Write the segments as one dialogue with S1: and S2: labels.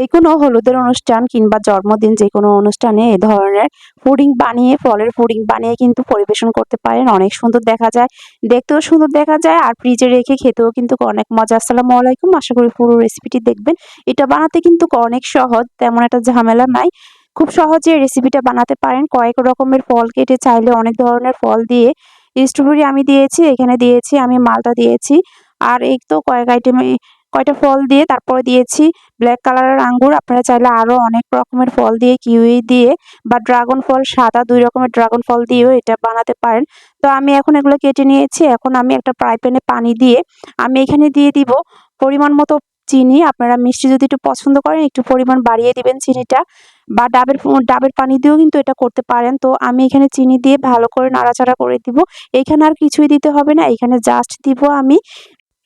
S1: যে কোনো হলুদের অনুষ্ঠান কিংবা জন্মদিন যে কোনো অনুষ্ঠানে এ ধরনের পুডিং বানিয়ে, ফলের পুডিং বানিয়ে কিন্তু পরিবেশন করতে পারেন। অনেক সুন্দর দেখা যায়। দেখতেও সুন্দর দেখা যায় আর ফ্রিজে রেখে খেতেও কিন্তু অনেক মজা। আসসালামু আলাইকুম। আশা করি পুরো রেসিপিটি দেখবেন। এটা বানাতে কিন্তু অনেক সহজ, তেমন একটা ঝামেলা নাই। খুব সহজে রেসিপিটা বানাতে পারেন। কয়েক রকমের ফল কেটে চাইলে অনেক ধরনের ফল দিয়ে স্ট্রবেরি আমি দিয়েছি, এখানে দিয়েছি, আমি মালটা দিয়েছি। আর এই তো কয়েক আইটেমে কয়টা ফল দিয়ে, তারপরে দিয়েছি ব্ল্যাক কালারের আঙ্গুর। আপনারা চাইলে আরও অনেক রকমের ফল দিয়ে, কিউই দিয়ে বা ড্রাগন ফল, সাদা দুই রকমের ড্রাগন ফল দিয়েও এটা বানাতে পারেন। তো আমি এখন এগুলো কেটে নিয়েছি। এখন আমি একটা ফ্রাই প্যানে পানি দিয়ে আমি এখানে দিয়ে দিব পরিমাণ মতো চিনি। আপনারা মিষ্টি যদি একটু পছন্দ করেন, একটু পরিমাণ বাড়িয়ে দিবেন চিনিটা বা ডাবের ডাবের পানি দিয়েও কিন্তু এটা করতে পারেন। তো আমি এখানে চিনি দিয়ে ভালো করে নাড়াচাড়া করে দিব। এখানে আর কিছুই দিতে হবে না। এখানে জাস্ট দিব আমি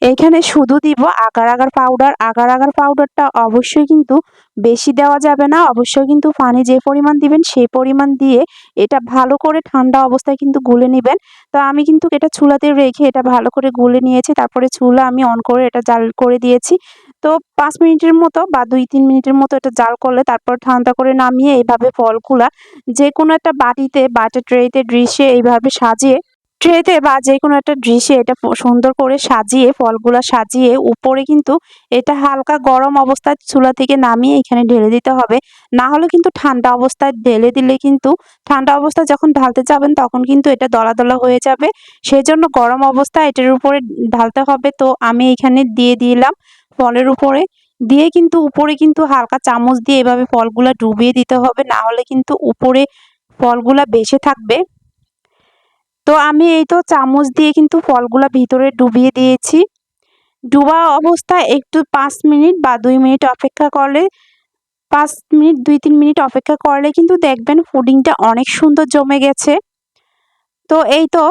S1: এখানে শুধু দিব agar agar powder agar agar পাউডারটা অবশ্যই কিন্তু বেশি দেওয়া যাবে না। অবশ্যই কিন্তু পানি যে পরিমাণ দিবেন, সেই পরিমাণ দিয়ে এটা ভালো করে ঠান্ডা অবস্থায় কিন্তু গুলে নেবেন। তো আমি কিন্তু এটা চুলাতে রেখে এটা ভালো করে গুলে নিয়েছি। তারপরে চুলা আমি অন করে এটা জাল করে দিয়েছি। তো পাঁচ মিনিটের মতো বা দুই তিন মিনিটের মতো এটা জাল করলে তারপর ঠান্ডা করে নামিয়ে এইভাবে ফলগুলা যে কোনো একটা বাটিতে বাটি ট্রেতে ডিশে এইভাবে সাজিয়ে ট্রেতে বা যে কোনো একটা ডিশে এটা সুন্দর করে সাজিয়ে, ফলগুলো সাজিয়ে উপরে কিন্তু এটা হালকা গরম অবস্থায় চুলা থেকে নামিয়ে এখানে ঢেলে দিতে হবে। না হলে কিন্তু ঠান্ডা অবস্থায় ঢেলে দিলে কিন্তু ঠান্ডা অবস্থায় যখন ঢালতে যাবেন তখন কিন্তু এটা দলা দলা হয়ে যাবে। সেই জন্য গরম অবস্থায় এটার উপরে ঢালতে হবে। তো আমি এখানে দিয়ে দিলাম ফলের উপরে। দিয়ে কিন্তু উপরে কিন্তু হালকা চামচ দিয়ে এভাবে ফলগুলা ডুবিয়ে দিতে হবে। না হলে কিন্তু উপরে ফলগুলা বেশি থাকবে। তো আমি এই তো চামচ দিয়ে কিন্তু ফলগুলা ভিতরে ডুবিয়ে দিয়েছি। ডুবা অবস্থায় একটু পাঁচ মিনিট বা দুই মিনিট অপেক্ষা করলে, পাঁচ মিনিট, দুই, তিন মিনিট অপেক্ষা করলে কিন্তু দেখবেন পুডিংটা অনেক সুন্দর জমে গেছে। তো এই তো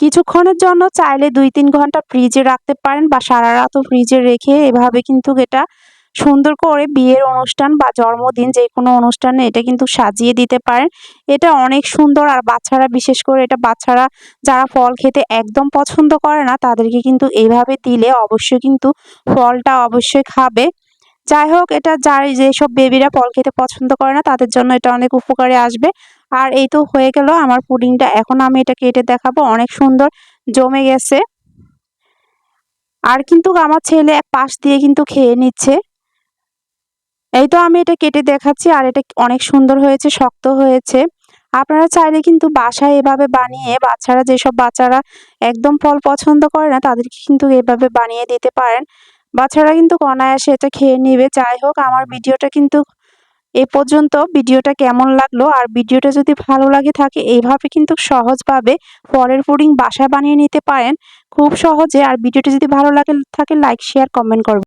S1: কিছুক্ষণের জন্য চাইলে দুই, তিন ঘণ্টা ফ্রিজে রাখতে পারেন বা সারা রাতও ফ্রিজে রেখে এভাবে কিন্তু এটা সুন্দর করে বিয়ের অনুষ্ঠান বা জন্মদিন যে কোনো অনুষ্ঠানে এটা কিন্তু সাজিয়ে দিতে পারেন। এটা অনেক সুন্দর আর বাচ্চারা, বিশেষ করে এটা বাচ্চারা যারা ফল খেতে একদম পছন্দ করে না, তাদেরকে কিন্তু এইভাবে দিলে অবশ্যই কিন্তু ফলটা অবশ্যই খাবে। যাই হোক, এটা যার যেসব বেবিরা ফল খেতে পছন্দ করে না, তাদের জন্য এটা অনেক উপকারে আসবে। আর এই তো হয়ে গেল আমার পুডিংটা। এখন আমি এটা কেটে দেখাবো, অনেক সুন্দর জমে গেছে। আর কিন্তু আমার ছেলে এক পাশ দিয়ে কিন্তু খেয়ে নিচ্ছে। এই তো আমি এটা কেটে দেখাচ্ছি, আর এটা অনেক সুন্দর হয়েছে, শক্ত হয়েছে। আপনারা চাইলে কিন্তু বাসায় এভাবে বানিয়ে বাচ্চারা, যেসব বাচ্চারা একদম ফল পছন্দ করে না, তাদেরকে কিন্তু এভাবে বানিয়ে দিতে পারেন। বাচ্চারা কিন্তু অনায়াসে এটা খেয়ে নিবে। যাই হোক, আমার ভিডিওটা কিন্তু এ পর্যন্ত। ভিডিওটা কেমন লাগল? আর ভিডিওটা যদি ভালো লাগে থাকে, এইভাবে কিন্তু সহজভাবে ফলের পুডিং বাসায় বানিয়ে নিতে পারেন। খুব সহজে। আর ভিডিওটা যদি ভালো লাগে, থাকে লাইক, শেয়ার, কমেন্ট করবেন।